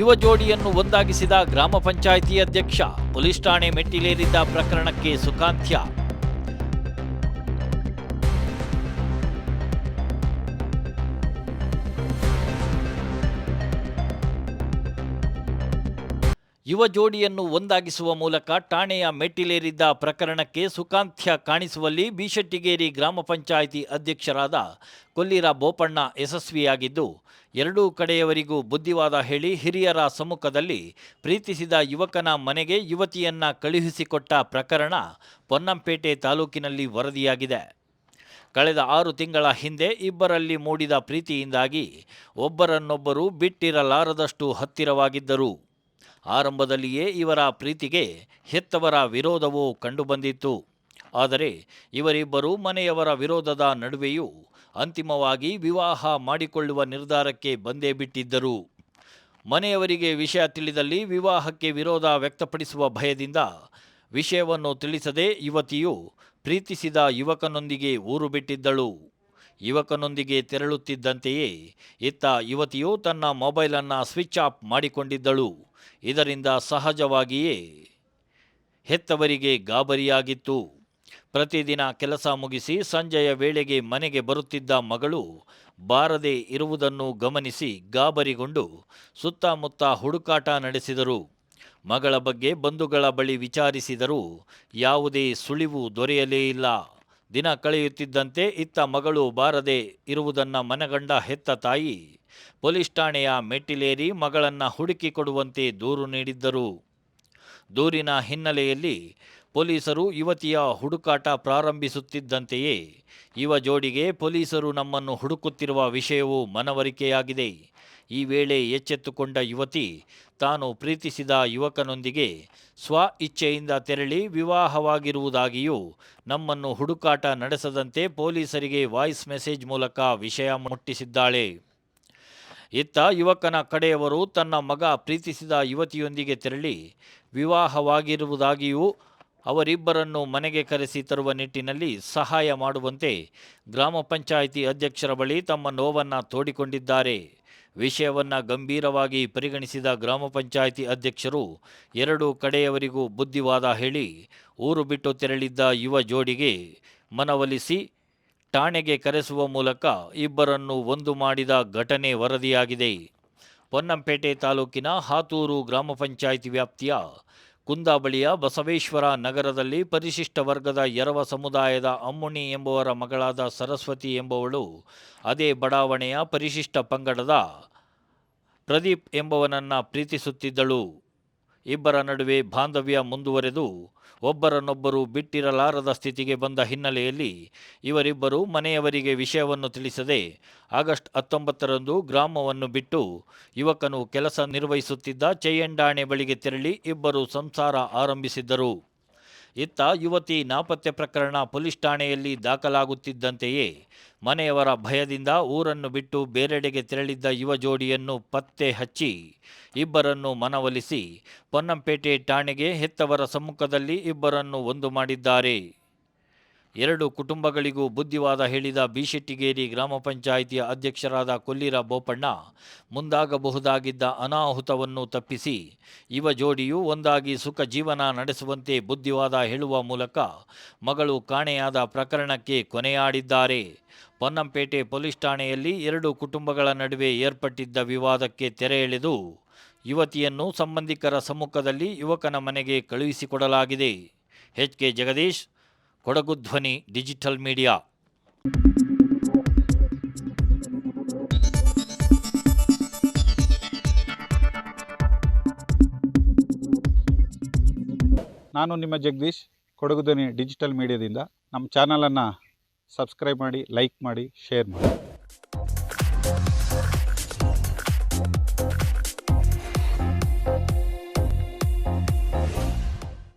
ಯುವ ಜೋಡಿಯನ್ನು ಒಂದಾಗಿಸಿದ ಗ್ರಾಮ ಪಂಚಾಯಿತಿ ಅಧ್ಯಕ್ಷ ಪೊಲೀಸ್ ಠಾಣೆ ಮೆಟ್ಟಿಲೇರಿದ್ದ ಪ್ರಕರಣಕ್ಕೆ ಸುಖಾಂತ್ಯ. ಯುವ ಜೋಡಿಯನ್ನು ಒಂದಾಗಿಸುವ ಮೂಲಕ ಠಾಣೆಯ ಮೆಟ್ಟಿಲೇರಿದ್ದ ಪ್ರಕರಣಕ್ಕೆ ಸುಖಾಂತ್ಯ ಕಾಣಿಸುವಲ್ಲಿ ಬಿಶೆಟ್ಟಿಗೇರಿ ಗ್ರಾಮ ಪಂಚಾಯಿತಿ ಅಧ್ಯಕ್ಷರಾದ ಕೊಲ್ಲಿರ ಬೋಪಣ್ಣ ಯಶಸ್ವಿಯಾಗಿದ್ದು, ಎರಡೂ ಕಡೆಯವರಿಗೂ ಬುದ್ಧಿವಾದ ಹೇಳಿ ಹಿರಿಯರ ಸಮ್ಮುಖದಲ್ಲಿ ಪ್ರೀತಿಸಿದ ಯುವಕನ ಮನೆಗೆ ಯುವತಿಯನ್ನ ಕಳುಹಿಸಿಕೊಟ್ಟ ಪ್ರಕರಣ ಪೊನ್ನಂಪೇಟೆ ತಾಲೂಕಿನಲ್ಲಿ ವರದಿಯಾಗಿದೆ. ಕಳೆದ ಆರು ತಿಂಗಳ ಹಿಂದೆ ಇಬ್ಬರಲ್ಲಿ ಮೂಡಿದ ಪ್ರೀತಿಯಿಂದಾಗಿ ಒಬ್ಬರನ್ನೊಬ್ಬರು ಬಿಟ್ಟಿರಲಾರದಷ್ಟು ಹತ್ತಿರವಾಗಿದ್ದರು. ಆರಂಭದಲ್ಲಿಯೇ ಇವರ ಪ್ರೀತಿಗೆ ಹೆತ್ತವರ ವಿರೋಧವೂ ಕಂಡುಬಂದಿತ್ತು. ಆದರೆ ಇವರಿಬ್ಬರು ಮನೆಯವರ ವಿರೋಧದ ನಡುವೆಯೂ ಅಂತಿಮವಾಗಿ ವಿವಾಹ ಮಾಡಿಕೊಳ್ಳುವ ನಿರ್ಧಾರಕ್ಕೆ ಬಂದೇ ಬಿಟ್ಟಿದ್ದರು. ಮನೆಯವರಿಗೆ ವಿಷಯ ತಿಳಿದಲ್ಲಿ ವಿವಾಹಕ್ಕೆ ವಿರೋಧ ವ್ಯಕ್ತಪಡಿಸುವ ಭಯದಿಂದ ವಿಷಯವನ್ನು ತಿಳಿಸದೆ ಯುವತಿಯು ಪ್ರೀತಿಸಿದ ಯುವಕನೊಂದಿಗೆ ಊರು ಬಿಟ್ಟಿದ್ದಳು. ಯುವಕನೊಂದಿಗೆ ತೆರಳುತ್ತಿದ್ದಂತೆಯೇ ಇತ್ತ ಯುವತಿಯು ತನ್ನ ಮೊಬೈಲನ್ನು ಸ್ವಿಚ್ ಆಫ್ ಮಾಡಿಕೊಂಡಿದ್ದಳು. ಇದರಿಂದ ಸಹಜವಾಗಿಯೇ ಹೆತ್ತವರಿಗೆ ಗಾಬರಿಯಾಗಿತ್ತು. ಪ್ರತಿದಿನ ಕೆಲಸ ಮುಗಿಸಿ ಸಂಜೆಯ ವೇಳೆಗೆ ಮನೆಗೆ ಬರುತ್ತಿದ್ದ ಮಗಳು ಬಾರದೆ ಇರುವುದನ್ನು ಗಮನಿಸಿ ಗಾಬರಿಗೊಂಡು ಸುತ್ತಮುತ್ತ ಹುಡುಕಾಟ ನಡೆಸಿದರು. ಮಗಳ ಬಗ್ಗೆ ಬಂಧುಗಳ ಬಳಿ ವಿಚಾರಿಸಿದರೂ ಯಾವುದೇ ಸುಳಿವು ದೊರೆಯಲೇ ಇಲ್ಲ. ದಿನ ಕಳೆಯುತ್ತಿದ್ದಂತೆ ಇತ್ತ ಮಗಳು ಬಾರದೆ ಇರುವುದನ್ನು ಮನಗಂಡ ಹೆತ್ತ ತಾಯಿ. ಪೊಲೀಸ್ ಠಾಣೆಯ ಮೆಟ್ಟಿಲೇರಿ ಮಗಳನ್ನು ಹುಡುಕಿಕೊಡುವಂತೆ ದೂರು ನೀಡಿದ್ದರು. ದೂರಿನ ಹಿನ್ನೆಲೆಯಲ್ಲಿ ಪೊಲೀಸರು ಯುವತಿಯ ಹುಡುಕಾಟ ಪ್ರಾರಂಭಿಸುತ್ತಿದ್ದಂತೆಯೇ, ಯುವ ಜೋಡಿಗೆ ಪೊಲೀಸರು ನಮ್ಮನ್ನು ಹುಡುಕುತ್ತಿರುವ ವಿಷಯವು ಮನವರಿಕೆಯಾಗಿದೆ. ಈ ವೇಳೆ ಎಚ್ಚೆತ್ತುಕೊಂಡ ಯುವತಿ ತಾನು ಪ್ರೀತಿಸಿದ ಯುವಕನೊಂದಿಗೆ ಸ್ವ ಇಚ್ಛೆಯಿಂದ ತೆರಳಿ ವಿವಾಹವಾಗಿರುವುದಾಗಿಯೂ ನಮ್ಮನ್ನು ಹುಡುಕಾಟ ನಡೆಸದಂತೆ ಪೊಲೀಸರಿಗೆ ವಾಯ್ಸ್ ಮೆಸೇಜ್ ಮೂಲಕ ವಿಷಯ ಮುಟ್ಟಿಸಿದ್ದಾಳೆ. ಇತ್ತ ಯುವಕನ ಕಡೆಯವರು ತನ್ನ ಮಗ ಪ್ರೀತಿಸಿದ ಯುವತಿಯೊಂದಿಗೆ ತೆರಳಿ ವಿವಾಹವಾಗಿರುವುದಾಗಿಯೂ ಅವರಿಬ್ಬರನ್ನು ಮನೆಗೆ ಕರೆಸಿ ತರುವ ನಿಟ್ಟಿನಲ್ಲಿ ಸಹಾಯ ಮಾಡುವಂತೆ ಗ್ರಾಮ ಪಂಚಾಯಿತಿ ಅಧ್ಯಕ್ಷರ ಬಳಿ ತಮ್ಮ ನೋವನ್ನು ತೋಡಿಕೊಂಡಿದ್ದಾರೆ. ವಿಷಯವನ್ನು ಗಂಭೀರವಾಗಿ ಪರಿಗಣಿಸಿದ ಗ್ರಾಮ ಪಂಚಾಯಿತಿ ಅಧ್ಯಕ್ಷರು ಎರಡು ಕಡೆಯವರಿಗೂ ಬುದ್ಧಿವಾದ ಹೇಳಿ ಊರು ಬಿಟ್ಟು ತೆರಳಿದ್ದ ಯುವ ಜೋಡಿಗೆ ಮನವೊಲಿಸಿ ಠಾಣೆಗೆ ಕರೆಸುವ ಮೂಲಕ ಇಬ್ಬರನ್ನು ಒಂದು ಮಾಡಿದ ಘಟನೆ ವರದಿಯಾಗಿದೆ. ಪೊನ್ನಂಪೇಟೆ ತಾಲೂಕಿನ ಹಾತೂರು ಗ್ರಾಮ ಪಂಚಾಯಿತಿ ವ್ಯಾಪ್ತಿಯ ಕುಂದಾಬಳಿಯ ಬಸವೇಶ್ವರ ನಗರದಲ್ಲಿ ಪರಿಶಿಷ್ಟ ವರ್ಗದ ಎರವ ಸಮುದಾಯದ ಅಮ್ಮುಣಿ ಎಂಬುವರ ಮಗಳಾದ ಸರಸ್ವತಿ ಎಂಬುವಳು ಅದೇ ಬಡಾವಣೆಯ ಪರಿಶಿಷ್ಟ ಪಂಗಡದ ಪ್ರದೀಪ್ ಎಂಬುವನನ್ನು ಪ್ರೀತಿಸುತ್ತಿದ್ದಳು. ಇಬ್ಬರ ನಡುವೆ ಬಾಂಧವ್ಯ ಮುಂದುವರೆದು ಒಬ್ಬರನ್ನೊಬ್ಬರು ಬಿಟ್ಟಿರಲಾರದ ಸ್ಥಿತಿಗೆ ಬಂದ ಹಿನ್ನೆಲೆಯಲ್ಲಿ ಇವರಿಬ್ಬರು ಮನೆಯವರಿಗೆ ವಿಷಯವನ್ನು ತಿಳಿಸದೆ ಆಗಸ್ಟ್ ಹತ್ತೊಂಬತ್ತರಂದು ಗ್ರಾಮವನ್ನು ಬಿಟ್ಟು ಯುವಕನು ಕೆಲಸ ನಿರ್ವಹಿಸುತ್ತಿದ್ದ ಚೆಯ್ಯಂಡಾಣೆ ಬಳಿಗೆ ತೆರಳಿ ಇಬ್ಬರು ಸಂಸಾರ ಆರಂಭಿಸಿದ್ದರು. ಇತ್ತ ಯುವತಿ ನಾಪತ್ತೆ ಪ್ರಕರಣ ಪೊಲೀಸ್ ಠಾಣೆಯಲ್ಲಿ ದಾಖಲಾಗುತ್ತಿದ್ದಂತೆಯೇ ಮನೆಯವರ ಭಯದಿಂದ ಊರನ್ನು ಬಿಟ್ಟು ಬೇರೆಡೆಗೆ ತೆರಳಿದ್ದ ಯುವ ಜೋಡಿಯನ್ನು ಪತ್ತೆ ಹಚ್ಚಿ ಇಬ್ಬರನ್ನು ಮನವೊಲಿಸಿ ಪೊನ್ನಂಪೇಟೆ ಠಾಣೆಗೆ ಹೆತ್ತವರ ಸಮ್ಮುಖದಲ್ಲಿ ಇಬ್ಬರನ್ನು ಒಂದು ಮಾಡಿದ್ದಾರೆ. ಎರಡು ಕುಟುಂಬಗಳಿಗೂ ಬುದ್ಧಿವಾದ ಹೇಳಿದ ಬಿಶೆಟ್ಟಿಗೇರಿ ಗ್ರಾಮ ಪಂಚಾಯಿತಿಯ ಅಧ್ಯಕ್ಷರಾದ ಕೊಲ್ಲಿರ ಬೋಪಣ್ಣ, ಮುಂದಾಗಬಹುದಾಗಿದ್ದ ಅನಾಹುತವನ್ನು ತಪ್ಪಿಸಿ ಯುವ ಜೋಡಿಯು ಒಂದಾಗಿ ಸುಖ ಜೀವನ ನಡೆಸುವಂತೆ ಬುದ್ಧಿವಾದ ಹೇಳುವ ಮೂಲಕ ಮಗಳು ಕಾಣೆಯಾದ ಪ್ರಕರಣಕ್ಕೆ ಕೊನೆಯಾಡಿದ್ದಾರೆ. ಪೊನ್ನಂಪೇಟೆ ಪೊಲೀಸ್ ಠಾಣೆಯಲ್ಲಿ ಎರಡು ಕುಟುಂಬಗಳ ನಡುವೆ ಏರ್ಪಟ್ಟಿದ್ದ ವಿವಾದಕ್ಕೆ ತೆರೆ ಎಳೆದು ಯುವತಿಯನ್ನು ಸಂಬಂಧಿಕರ ಸಮ್ಮುಖದಲ್ಲಿ ಯುವಕನ ಮನೆಗೆ ಕಳುಹಿಸಿಕೊಡಲಾಗಿದೆ. H K Jagadish Kodagu Dhwani, digital media. ನಾನು ನಿಮ್ಮ ಜಗದೀಶ್, ಕೊಡಗು ಧ್ವನಿ, ಡಿಜಿಟಲ್ ಮೀಡಿಯಾದಿಂದ. ನಮ್ಮ ಚಾನಲನ್ನು ಸಬ್ಸ್ಕ್ರೈಬ್ ಮಾಡಿ, ಲೈಕ್ ಮಾಡಿ, ಶೇರ್ ಮಾಡಿ.